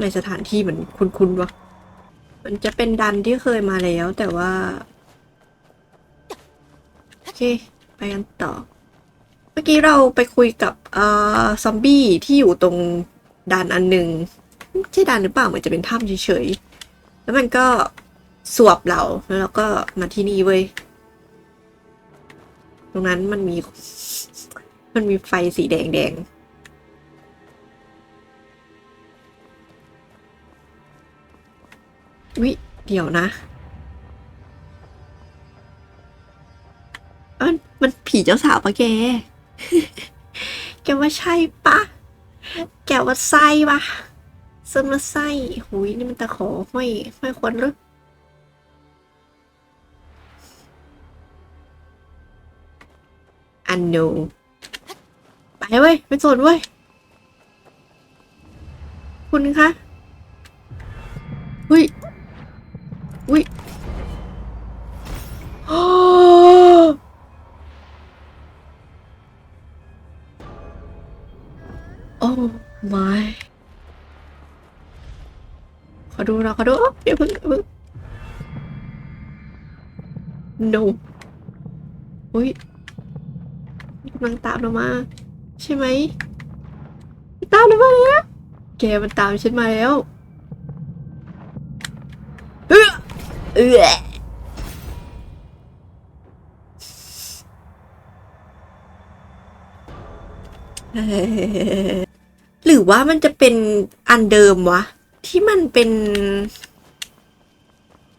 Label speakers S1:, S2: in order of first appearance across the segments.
S1: ในสถานที่เหมันคุ้นๆวะมันจะเป็นดันที่เคยมาแล้วแต่ว่า โอเค ไปกันต่อ เมื่อกี้เราไปคุยกับเอ่อซอมบี้ที่อยู่ตรงดันอันหนึ่งใช่ดันหรือเปล่าเหมือนจะเป็นถ้ำเฉยๆ แล้วมันก็สวบเรา แล้วเราก็มาที่นี่เว้ย ตรงนั้นมันมี มันมีไฟสีแดงแดงๆ วิเดี๋ยวนะอ้ยมันผีเจ้าสาวปะแก แกว่าใช่ปะ แกว่าไส้ปะซึมละไส้หุยนี่มันตะขอไม่ไม่ควรหรืออันโนไปเว้ยไปสนเว้ย คุณคะหุย หุยโอ้โอ้ my ขอดูนะขอดูอ๊ะเดี๋ยวเพิ่งเพิ่ง no อุ้ยกำลังตามเรามา ใช่ไหม ตามเรามาแล้วแกมันตามฉันมาแล้ว เออ เออหรือว่ามันจะเป็นอันเดิมวะ ที่มันเป็น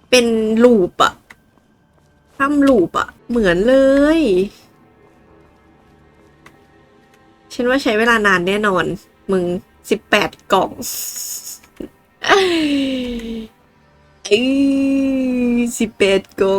S1: เป็นลูปอะทำลูปอะเหมือนเลย ฉันว่าใช้เวลานานแน่นอน มึงสิบแปดกล่อง เอ้สิบแปดกล่อ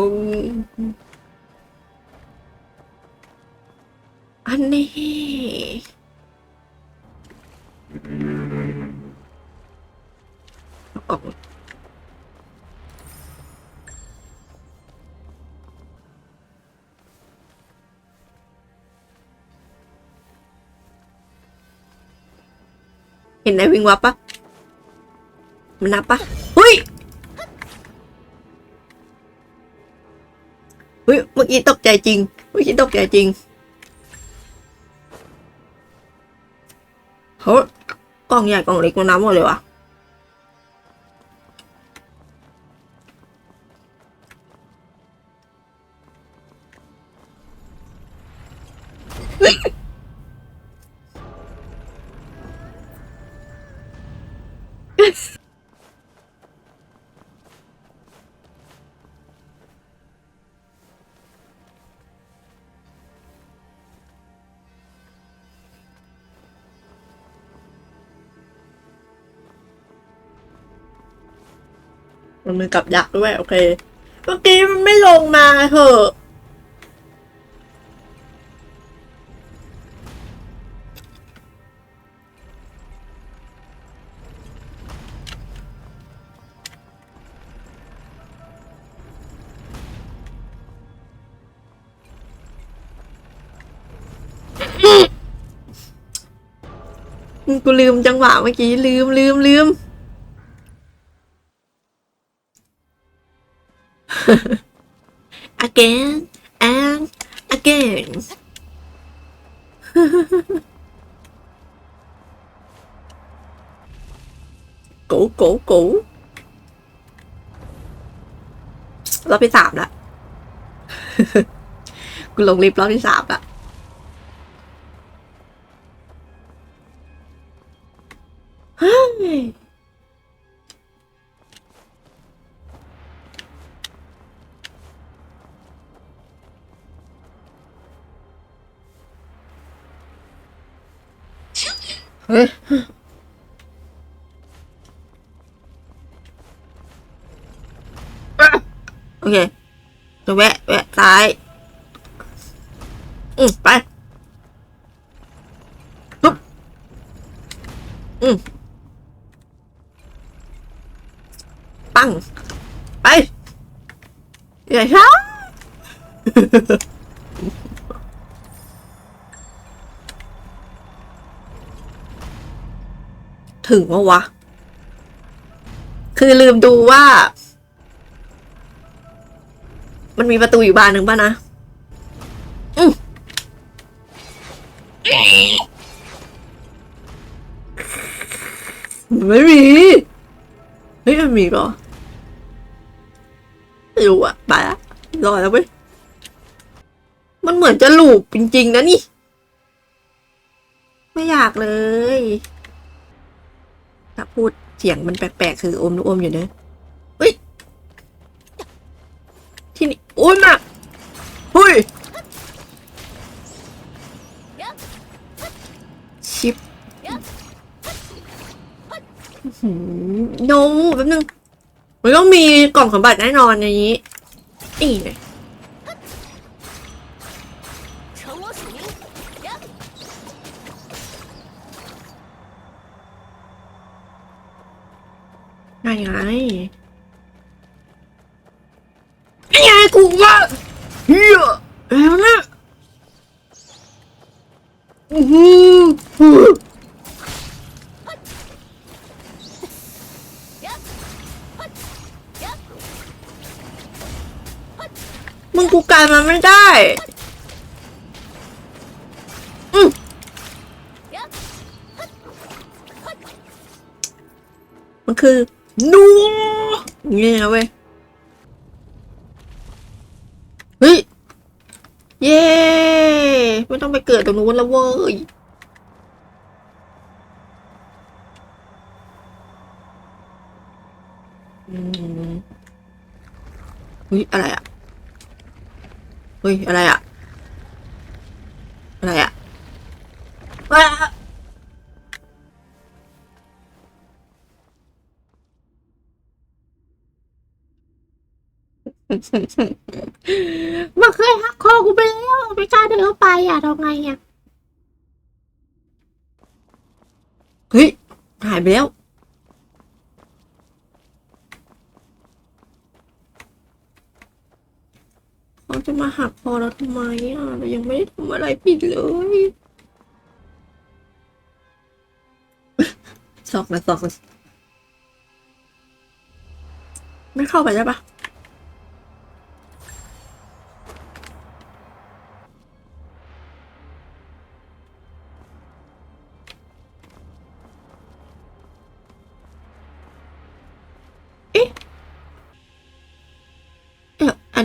S1: เฮ้ยเมื่อกี้ตกใจจริง เมื่อกี้ตกใจจริงเฮ้ยกล่องใหญ่กล่องเล็กมันน้ำหมดเลยวะมั นมีกับยักษ์ด้วย โอเค เมื่อกี้มันไม่ลงมาเถอะ กูลืมจังหวะเมื่อกี้ลืมลืมลืม again and again กูกูกูรอบที่สามละกูลงลิฟต์รอบที่สามละ เฮ้ยโอเคจะแวะ แวะ ซ้าย อืมไปปุ๊บอืมปัง ไปอย่ช้า ถึงวะวะ คือลืมดูว่า มันมีประตูอยู่บานหนึ่งป่ะนะอืมไม่มีเฮ้ยมันมีเหรอไม่รู้อะไปละรอแล้วเว้ย มันเหมือนจะหลูบจริงๆนะนี่ ไม่อยากเลย พูดเสียงมันแปลกๆคืออมนุอมอยู่เนอะเฮ้ยที่นี่โอ้ยมาเฮ้ยชิปโนแป๊บนึงมันต้องมีกล่องสมบัติแน่นอนในนี้นี่ไง
S2: 成
S1: ไงไงนี่ไงกูว่าเฮียแล้วนะอื้อหือมึงกูกลายมันไม่ได้อืมมันคือ นัวอย่เงี้ยเว้ย เฮ้ย เย้ ไม่ต้องไปเกิดตรงนู้นแล้วเว้ย อืมเฮ้ย อะไรอะ เฮ้ย อะไรอะ อะไรอะอะ
S3: มันเคยหักคอกูไปแล้วไม่กล้าเดินเข้าไปอะทำไงอะ
S1: เฮ้ยหายไปแล้วเขาจะมาหักคอเราทำไมอะเรายังไม่ได้ทำอะไรผิดเลยสอกนะสอกนะไม่เข้าไปใช่ปะ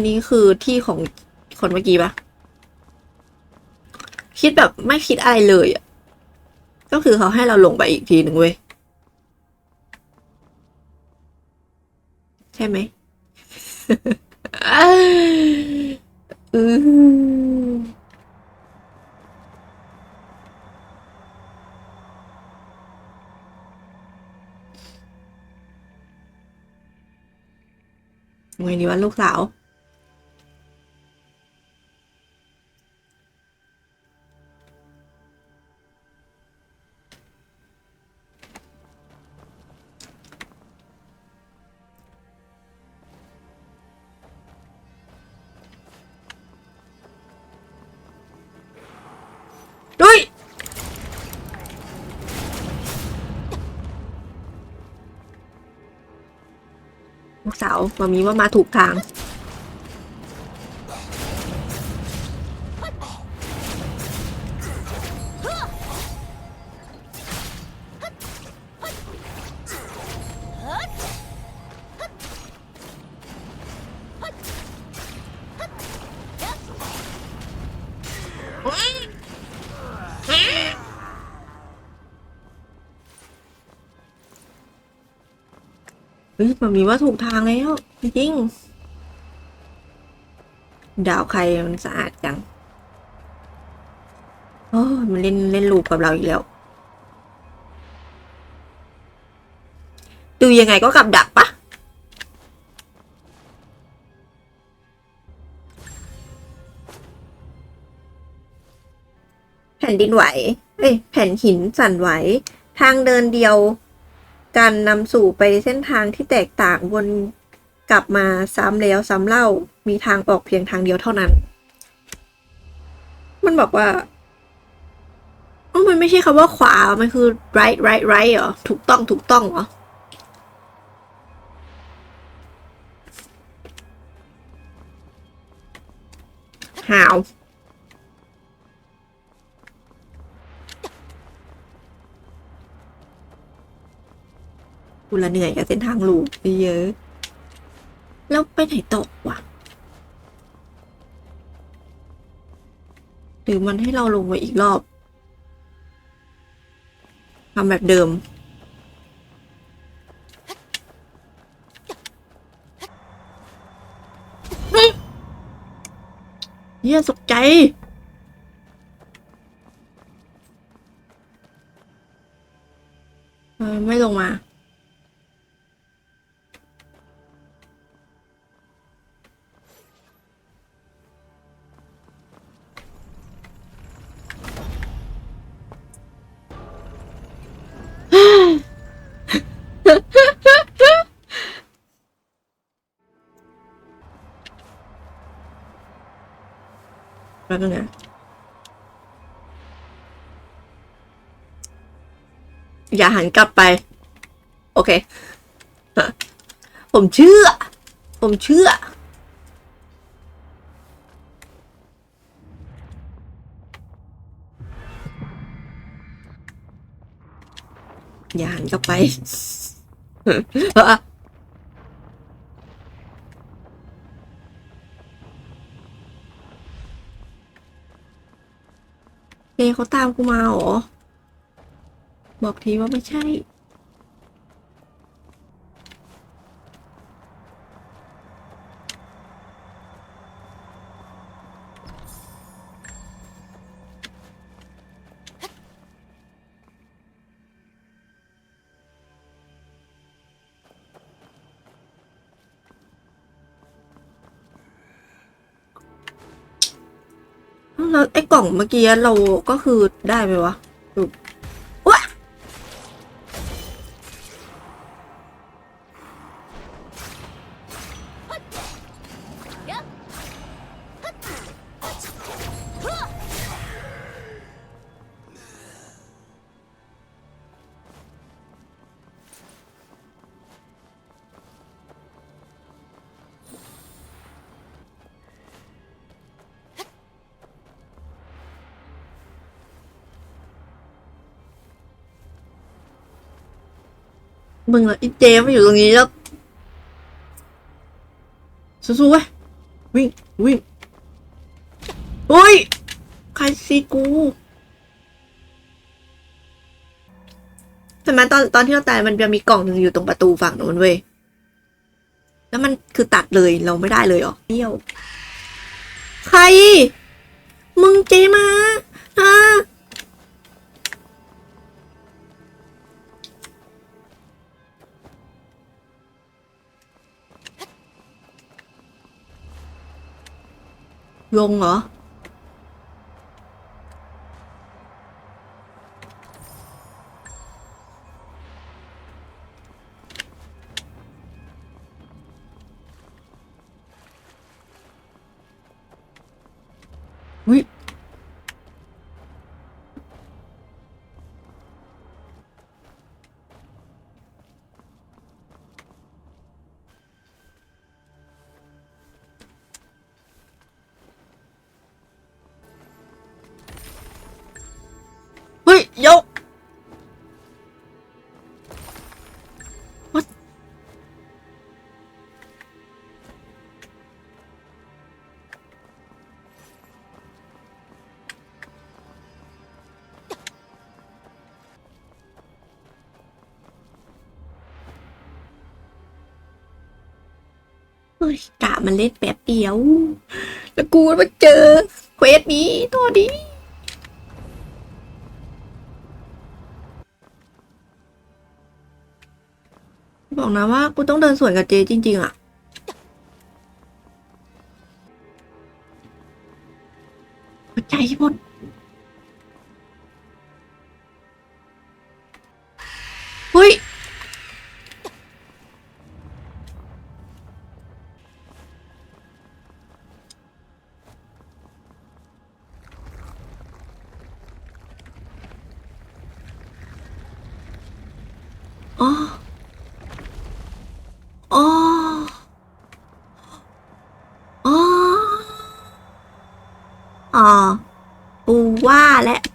S1: นนี้คือที่ของคนเมื่อกี้ปะคิดแบบไม่คิดอะไรเลยอะ ก็คือเขาให้เราลงไปอีกทีหนึ่งเว้ย ใช่ไหมอือไงดีวะลูกสาว ลูกสาวมามีว่ามาถูกทาง เฮ้ยมามีว่าถูกทางแล้ว จริง ดาวใครมันสะอาดจังโอ้มันเล่นเล่นลูกกับเราอีกแล้ว ดูยังไงก็กับดักปะแผ่นดินไหว เอ้ย แผ่นหินสั่นไหว ทางเดินเดียว การนำสู่ไปเส้นทางที่แตกต่างวนกลับมาซ้ำแล้วซ้ำเล่ามีทางออกเพียงทางเดียวเท่านั้น มันบอกว่าออมันไม่ใช่คำว่าขวา มันคือ right right right เหรอ ถูกต้องถูกต้องเหรอหาว กูละเหนื่อยกับเส้นทางลูกเยอะ แล้วไปไหนตกวะหรือมันให้เราลงไปอีกรอบทำแบบเดิมเฮียสกใจ นึงนะอย่าหันกลับไป โอเค ผมเชื่อ ผมเชื่อ อย่าหันกลับไป เจเขาตามกูมาเหรอ บอกทีว่าไม่ใช่ กล่องเมื่อกี้เราก็คือได้ไหมวะ มึงเหรอไอ้เจมมาอยู่ตรงนี้แล้วสู้ๆเว้ยวิ่งวิ่งเฮ้ยใครซีกูใช่ไหมตอนตอนที่เราตายมันจะมีกล่องหนึ่งอยู่ตรงประตูฝั่งนู้นเว้ยแล้วมันคือตัดเลยเราไม่ได้เลยหรอเดี่ยว ใคร มึงเจมาฮะ ลงเหรอวิเเฮ้ยกะมันเล่นแป๊บเดียว แล้วกูมาเจอเควสนี้ตัวนี้บอกนะว่ากูต้องเดินสวนกับเจจริง ๆ อะ ใจหมด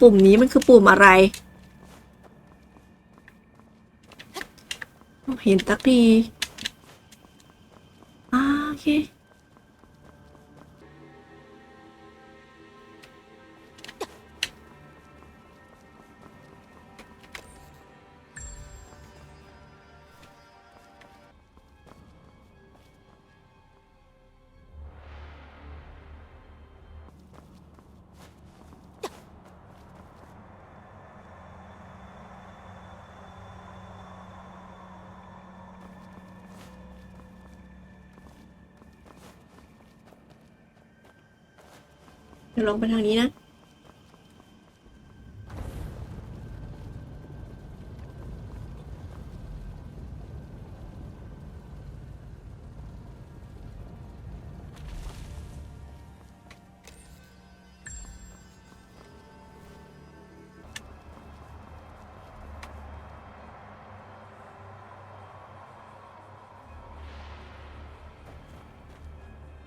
S1: ปุ่มนี้มันคือปุ่มอะไร เห็นตักทีอ่าโอเค ลองไปทางนี้นะ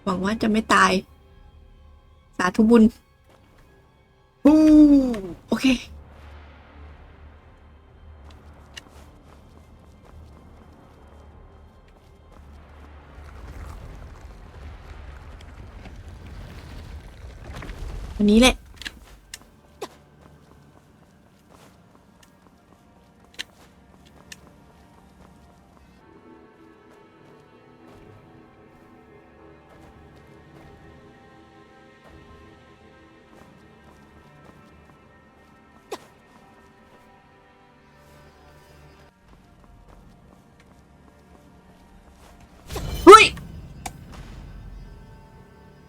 S1: หวังว่าจะไม่ตาย ธุบุญอู้โอเค วันนี้แหละ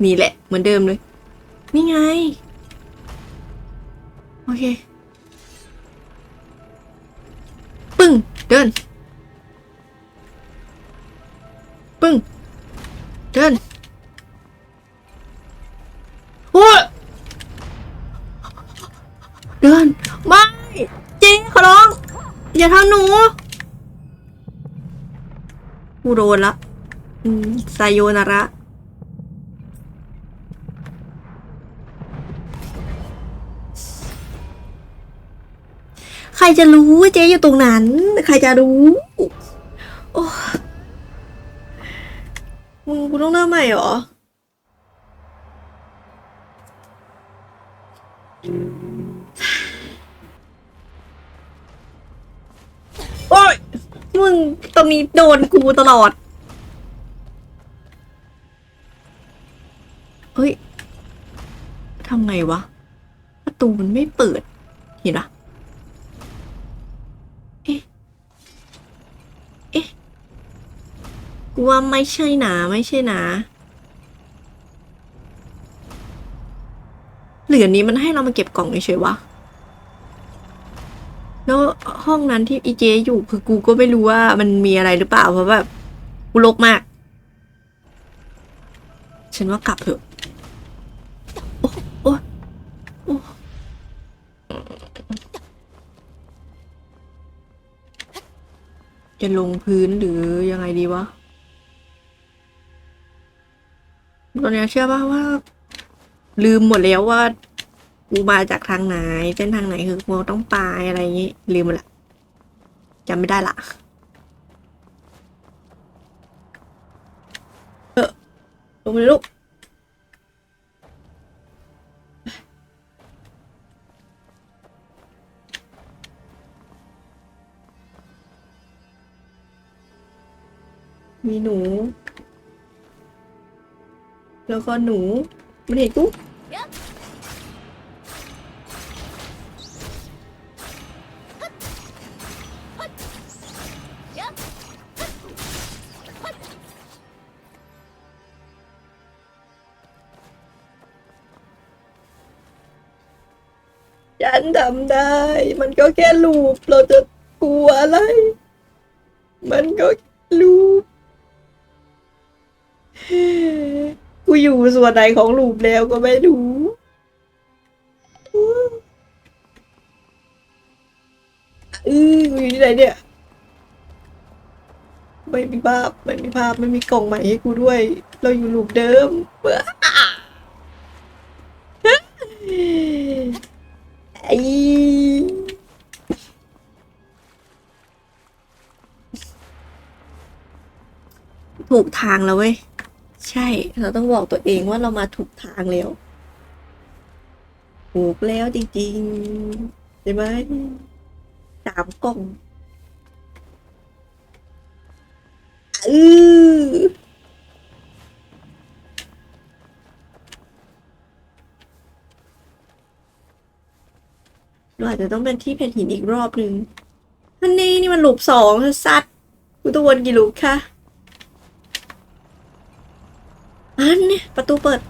S1: นี่แหละ เหมือนเดิมเลย นี่ไง โอเค ปึ้ง เดิน ปึ้ง เดินโอ้ยเดิน ไม่ จริงขอร้อง อย่าทำหนูกูโดนละอืมไซโยนาระ จะรู้ว่าเจ๊อยู่ตรงนั้น ใครจะรู้โอ้มึงกูต้องเริ่มใหม่เหรอโอ้ยมึงตรงนี้โดนกูตลอดเฮ้ยทำไงวะ ประตูมันไม่เปิด เห็นปะเอ๊ะ เอ๊ะ กู ว่าไม่ใช่นะไม่ใช่นะหรืออันนี้มันให้เรามาเก็บกล่องเฉยๆวะแล้วห้องนั้นที่อีเจอยู่คือกูก็ไม่รู้ว่ามันมีอะไรหรือเปล่า เพราะแบบกูลกมาก ฉันว่ากลับเถอะ โอ้โอ้โอ้จะลงพื้นหรือยังไงดีวะ ตอนนี้เชื่อป่ะว่า ลืมหมดแล้วว่ากูมาจากทางไหนเส้นทางไหนคือกูต้องไปอะไรอย่างงี้ลืมหมดละจำไม่ได้ละเออลงไปลูกมีหนู แล้วก็หนู มันเห็นกูฉันทำได้ มันก็แค่ลูปเราจะกลัวอะไร มันก็ลูป อยู่ส่วนไหนของหลุมแล้วก็ไม่รู้ อืออยู่ที่ไหนเนี่ย ไม่มีภาพไม่มีภาพไม่มีกล่องใหม่ให้กูด้วย เราอยู่หลุมเดิมไอถูกทางแล้วเว้ย ใช่ เราต้องบอกตัวเองว่าเรามาถูกทางแล้ว ถูกแล้วจริงๆใช่ไหมสามกล่องอือเราอาจจะต้องเป็นที่เพนหินอีกรอบหนึ่งอันนี้นี่มันหลุมสองสัตว์กูต้องวนกี่ลูกคะ อันเนี่ยประตูเปิด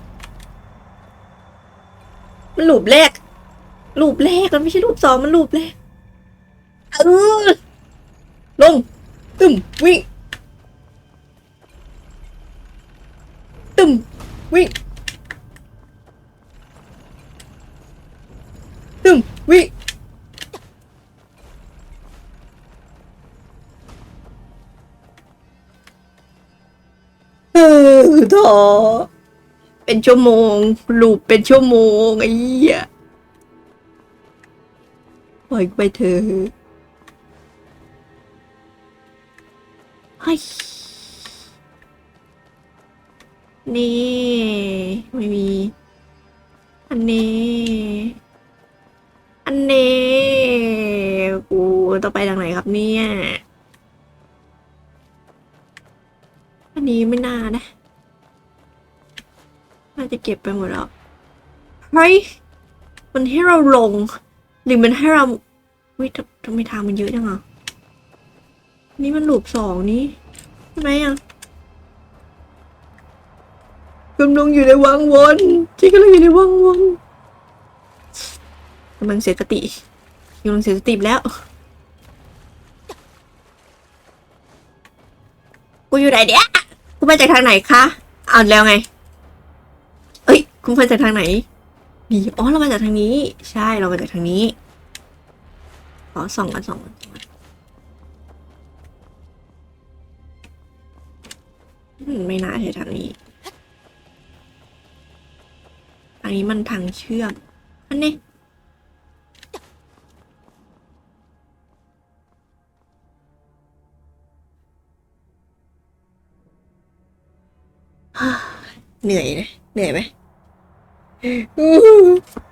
S1: มันหลุมแรกหลุมแรกมันไม่ใช่หลุมสองมันหลุมแรกเออลง ตึมวิ่งตึมวิ่ง ออท้อเป็นชั่วโมงลูปเป็นชั่วโมงไอ้เหี้ยปล่อยไปเถอะเฮ้ยนี่ ไม่มี อันนี้ อันนี้กูต้องไปทางไหนครับเนี่ย อันนี้ไม่น่านะ น่าจะเก็บไปหมดแล้วเฮ้ยมันให้เราลง หรือมันให้เราวิทำทำไมทางมันเยอะจังอะนี่มันหลูปสองนี้ใช่ไหมอะกำลังอยู่ในวังวนจีกำลังอยู่ในวังวนกำลังเสียสติกำลังเสียสติแล้ว กูอยู่ไหนเดี๋ยวกูมาจากทางไหนคะเอาแล้วไง เอ้ย คุณมาจากทางไหน ดีอ๋อเรามาจากทางนี้ ใช่เรามาจากทางนี้ขอสองกันส่องกันสองกันอืมไม่น่าใช่ทางนี้ทางนี้มันทางเชื่อมอันนี้เหนื่อยนะเหนื่อยไหม 呜呼。